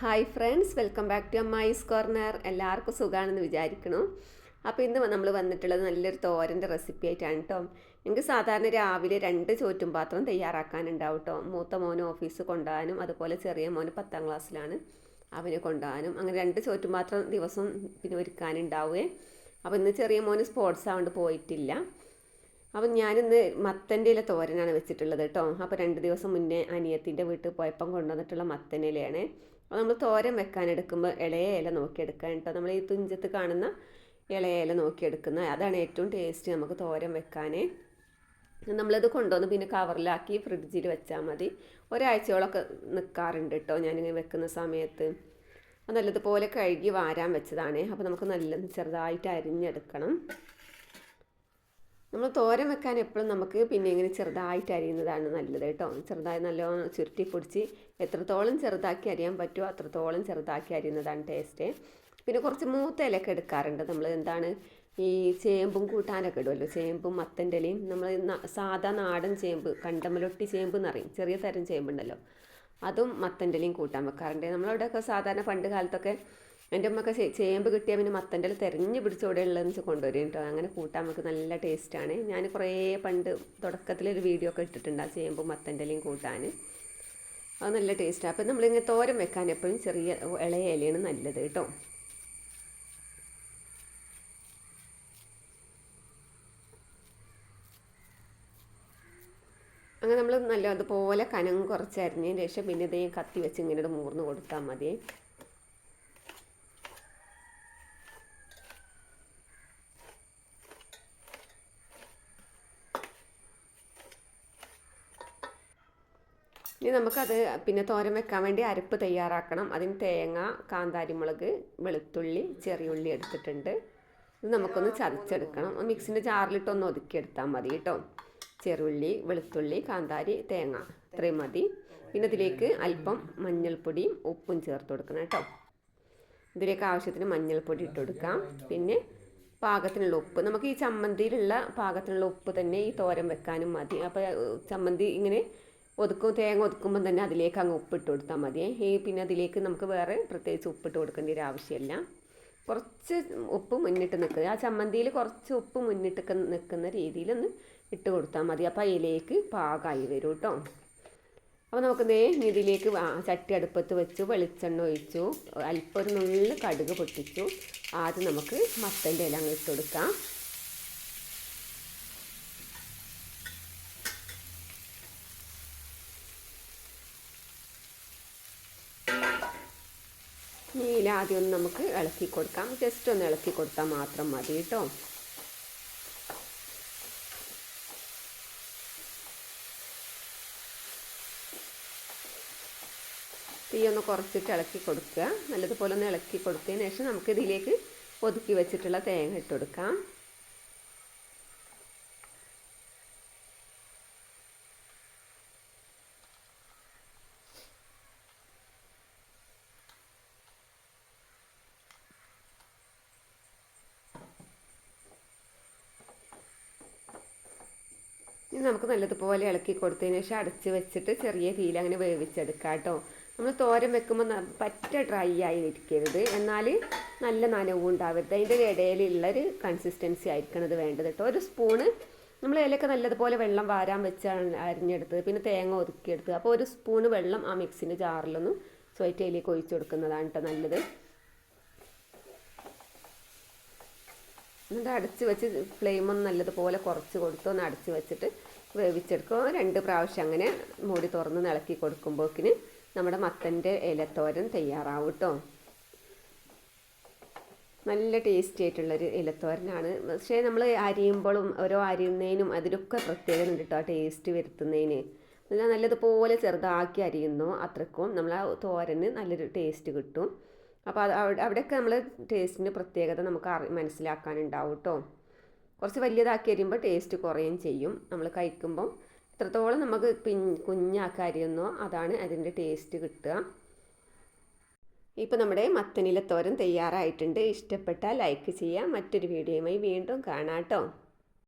Hi friends welcome back to mice corner എല്ലാവർക്കും സുഖമാണെന്ന് വിചാരിക്കണം. അപ്പോൾ ഇന്ന് നമ്മൾ വന്നിട്ടുള്ളത് നല്ലൊരു തോരന്റെ റെസിപ്പി ആയിട്ടാണ് കേട്ടോ എനിക്ക് സാധാരണ രാവിലെ രണ്ട് ചോറ്റും പാത്രം തയ്യാറാക്കാനുണ്ടാവും കേട്ടോ മൂത്ത മോന് ഓഫീസ് കൊണ്ടുപോകാനും അതുപോലെ ചെറിയ മോന് പത്താം ക്ലാസ്സിലാണ് അവനെ കൊണ്ടുപോകാനും. അങ്ങനെ രണ്ട് ചോറ്റും പാത്രം ദിവസം പിന്നെ ഒരുക്കാനുണ്ടാവുകയും അപ്പോൾ ഇന്ന് ചെറിയ മോന് സ്പോർട്സ് ആവുകൊണ്ട് പോയിട്ടില്ല. അപ്പം ഞാനിന്ന് മത്തന്റെ ഇല തോരനാണ് വെച്ചിട്ടുള്ളത് കേട്ടോ. അപ്പോൾ രണ്ട് ദിവസം മുന്നേ അനിയത്തിന്റെ വീട്ടിൽ പോയപ്പം കൊണ്ടുവന്നിട്ടുള്ള മത്തനിലയാണ് അപ്പോൾ നമ്മൾ തോരൻ വെക്കാൻ എടുക്കുമ്പോൾ ഇളയ ഇല നോക്കിയെടുക്കാൻ കേട്ടോ. നമ്മൾ ഈ തുഞ്ചത്ത് കാണുന്ന ഇളയ ഇല നോക്കിയെടുക്കുന്ന അതാണ് ഏറ്റവും ടേസ്റ്റ് നമുക്ക് തോരൻ വെക്കാൻ. നമ്മളത് കൊണ്ടുവന്ന് പിന്നെ കവറിലാക്കി ഫ്രിഡ്ജിൽ വെച്ചാൽ മതി. ഒരാഴ്ചയോളമൊക്കെ നിൽക്കാറുണ്ട് കേട്ടോ ഞാനിങ്ങനെ വെക്കുന്ന സമയത്ത്. നല്ലതുപോലെ കഴുകി വാരാൻ വെച്ചതാണ്. അപ്പോൾ നമുക്ക് നല്ല ചെറുതായിട്ട് അരിഞ്ഞെടുക്കണം. നമ്മൾ തോരൻ വെക്കാൻ എപ്പോഴും നമുക്ക് പിന്നെ ഇങ്ങനെ ചെറുതായിട്ട് അരിയുന്നതാണ് നല്ലത് കേട്ടോ. ചെറുതായി നല്ലോണം ചുരുട്ടി പൊടിച്ച് എത്രത്തോളം ചെറുതാക്കി അരിയാൻ പറ്റുമോ അത്രത്തോളം ചെറുതാക്കി അരിയുന്നതാണ് ടേസ്റ്റ് പിന്നെ കുറച്ച് മൂത്ത എടുക്കാറുണ്ട്. നമ്മൾ എന്താണ് ഈ ചേമ്പും കൂട്ടാനൊക്കെ ഇടുമല്ലോ ചേമ്പും മത്തന്റെ ഇലയും. നമ്മൾ സാധാ നാടൻ ചേമ്പ് കണ്ടമലൊട്ടി ചേമ്പ് എന്നറിയും ചെറിയ തരം ചേമ്പുണ്ടല്ലോ. അതും മത്തന്റെ ഇലയും കൂട്ടാൻ വെക്കാറുണ്ട്. നമ്മളവിടെയൊക്കെ സാധാരണ പണ്ട് കാലത്തൊക്കെ എന്റെ ഉമ്മക്ക് ചേമ്പ് കിട്ടിയാൽ പിന്നെ മത്തന്റെ തെരഞ്ഞു പിടിച്ചോടെ ഉള്ളതെന്ന് വെച്ചാൽ കൊണ്ടുവരും കേട്ടോ. അങ്ങനെ കൂട്ടാൻ നമുക്ക് നല്ല ടേസ്റ്റാണ്. ഞാൻ കുറേ പണ്ട് തുടക്കത്തിലൊരു വീഡിയോ ഒക്കെ ഇട്ടിട്ടുണ്ട് ആ ചേമ്പും മത്തന്റെലയും കൂട്ടാൻ. അത് നല്ല ടേസ്റ്റാണ് അപ്പം നമ്മളിങ്ങനെ തോരൻ വെക്കാൻ എപ്പോഴും ചെറിയ ഇളയ ഇലയാണ് നല്ലത് കേട്ടോ. അങ്ങനെ നമ്മൾ നല്ല അതുപോലെ കനം കുറച്ചരിഞ്ഞതിന് ശേഷം പിന്നെ ഇതേ കത്തി വെച്ച് ഇങ്ങനെ മൂർന്ന് കൊടുത്താൽ മതി. ഇനി നമുക്കത് പിന്നെ തോരൻ വെക്കാൻ വേണ്ടി അരപ്പ് തയ്യാറാക്കണം. അതിന് തേങ്ങ കാന്താരിമുളക് വെളുത്തുള്ളി ചെറിയുള്ളി എടുത്തിട്ടുണ്ട്. ഇത് നമുക്കൊന്ന് ചതച്ചെടുക്കണം. മിക്സിന്റെ ജാറിലിട്ടൊന്ന് ഒതുക്കിയെടുത്താൽ മതി കേട്ടോ. ചെറുള്ളി വെളുത്തുള്ളി കാന്താരി തേങ്ങ ഇത്രയും മതി. പിന്നെ ഇതിലേക്ക് അല്പം മഞ്ഞൾപ്പൊടിയും ഉപ്പും ചേർത്ത് കൊടുക്കണം കേട്ടോ. ഇതിലേക്ക് ആവശ്യത്തിന് മഞ്ഞൾപ്പൊടി ഇട്ട് കൊടുക്കാം. പിന്നെ പാകത്തിനുള്ള ഉപ്പ്. നമുക്ക് ഈ ചമ്മന്തിയിലുള്ള പാകത്തിനുള്ള ഉപ്പ് തന്നെ ഈ തോരൻ വെക്കാനും മതി. അപ്പോൾ ചമ്മന്തി ഇങ്ങനെ ഒതുക്കും തേങ്ങ ഒതുക്കുമ്പോൾ തന്നെ അതിലേക്ക് അങ്ങ് ഉപ്പിട്ട് കൊടുത്താൽ മതി. ഈ പിന്നെ അതിലേക്ക് നമുക്ക് വേറെ പ്രത്യേകിച്ച് ഉപ്പിട്ട് കൊടുക്കേണ്ട ഒരു ആവശ്യമില്ല. കുറച്ച് ഉപ്പ് മുന്നിട്ട് നിൽക്കുക ആ ചമ്മന്തിയിൽ കുറച്ച് ഉപ്പ് മുന്നിട്ട് നിൽക്കുന്ന രീതിയിലൊന്ന് ഇട്ട് കൊടുത്താൽ മതി. അപ്പോൾ അതിലേക്ക് പാകമായി വരും കേട്ടോ. അപ്പോൾ നമുക്ക് ഇതിലേക്ക് ചട്ടി അടുപ്പത്ത് വെച്ചു വെളിച്ചെണ്ണ ഒഴിച്ചു അല്പം ഒരു നുള്ളിൽ കടുക് പൊട്ടിച്ചു. ആദ്യം നമുക്ക് മത്തന്റെ ഇല അങ്ങ് ഇട്ട് കൊടുക്കാം. നീല ആദ്യം ഒന്ന് നമുക്ക് ഇളക്കി കൊടുക്കാം. ജസ്റ്റ് ഒന്ന് ഇളക്കി കൊടുത്താൽ മാത്രം മതി കേട്ടോ. തീ ഒന്ന് കുറച്ചിട്ട് ഇളക്കി കൊടുക്കുക. നല്ലതുപോലെ ഒന്ന് ഇളക്കി കൊടുത്തതിന് ശേഷം നമുക്ക് ഇതിലേക്ക് ഒതുക്കി വെച്ചിട്ടുള്ള തേങ്ങ ഇട്ട് കൊടുക്കാം. നമുക്ക് നല്ലതുപോലെ ഇളക്കി കൊടുത്തതിന് ശേഷം അടച്ച് വെച്ചിട്ട് ചെറിയ തീയിൽ അങ്ങനെ വേവിച്ചെടുക്കാം കേട്ടോ. നമ്മൾ തോരൻ വെക്കുമ്പോൾ പറ്റ ഡ്രൈ ആയി ഇരിക്കരുത് എന്നാൽ നല്ല നനവും ഉണ്ടാവരുത്. അതിന്റെ ഇടയിലുള്ളൊരു കൺസിസ്റ്റൻസി ആയിരിക്കണം അത് വേണ്ടത് കേട്ടോ. ഒരു സ്പൂണ് നമ്മൾ ഇലയൊക്കെ നല്ലതുപോലെ വെള്ളം വാരാൻ വെച്ചാണ് അരിഞ്ഞെടുത്തത്. പിന്നെ തേങ്ങ ഒതുക്കിയെടുത്ത് അപ്പോൾ ഒരു സ്പൂണ് വെള്ളം ആ മിക്സിന്റെ ജാറിലൊന്ന് സ്വയറ്റയിലേക്ക് ഒഴിച്ചു കൊടുക്കുന്നതാണ് കേട്ടോ നല്ലത്. എന്നിട്ട് അടച്ച് വെച്ച് ഫ്ലെയിം ഒന്ന് നല്ലതുപോലെ കുറച്ച് കൊടുത്ത് ഒന്ന് അടച്ച് വെച്ചിട്ട് വേവിച്ചെടുക്കുക രണ്ട് പ്രാവശ്യം അങ്ങനെ മൂടി തുറന്ന് നിളക്കി കൊടുക്കുമ്പോക്കിന് നമ്മുടെ മത്തന്റെ ഇലത്തോരൻ തയ്യാറാവും കേട്ടോ നല്ല ടേസ്റ്റി ആയിട്ടുള്ളൊരു ഇലത്തോരനാണ്. പക്ഷേ നമ്മൾ അരിയുമ്പോഴും ഓരോ അരിയുന്നതിനും അതിലൊക്കെ പ്രത്യേകത ഉണ്ട് കേട്ടോ ടേസ്റ്റ് വരുത്തുന്നതിന്. നല്ലതുപോലെ ചെറുതാക്കി അരിയുന്നു. അത്രക്കും നമ്മൾ ആ തോരന് നല്ലൊരു ടേസ്റ്റ് കിട്ടും. അപ്പോൾ അത് അവിടെ അവിടെയൊക്കെ നമ്മൾ ടേസ്റ്റിന്റെ പ്രത്യേകത നമുക്ക് അറി മനസ്സിലാക്കാനുണ്ടാവും കേട്ടോ കുറച്ച് വലിയതാക്കി വരുമ്പോൾ ടേസ്റ്റ് കുറയും ചെയ്യും. നമ്മൾ കഴിക്കുമ്പം എത്രത്തോളം നമുക്ക് പിൻ കുഞ്ഞാക്കി അരിയുന്നോ അതാണ് അതിന്റെ ടേസ്റ്റ് കിട്ടുക. ഇപ്പോൾ നമ്മുടെ മത്തനിലത്തോരം തയ്യാറായിട്ടുണ്ട്. ഇഷ്ടപ്പെട്ടാൽ ലൈക്ക് ചെയ്യാം. മറ്റൊരു വീഡിയോയുമായി വീണ്ടും കാണാം കേട്ടോ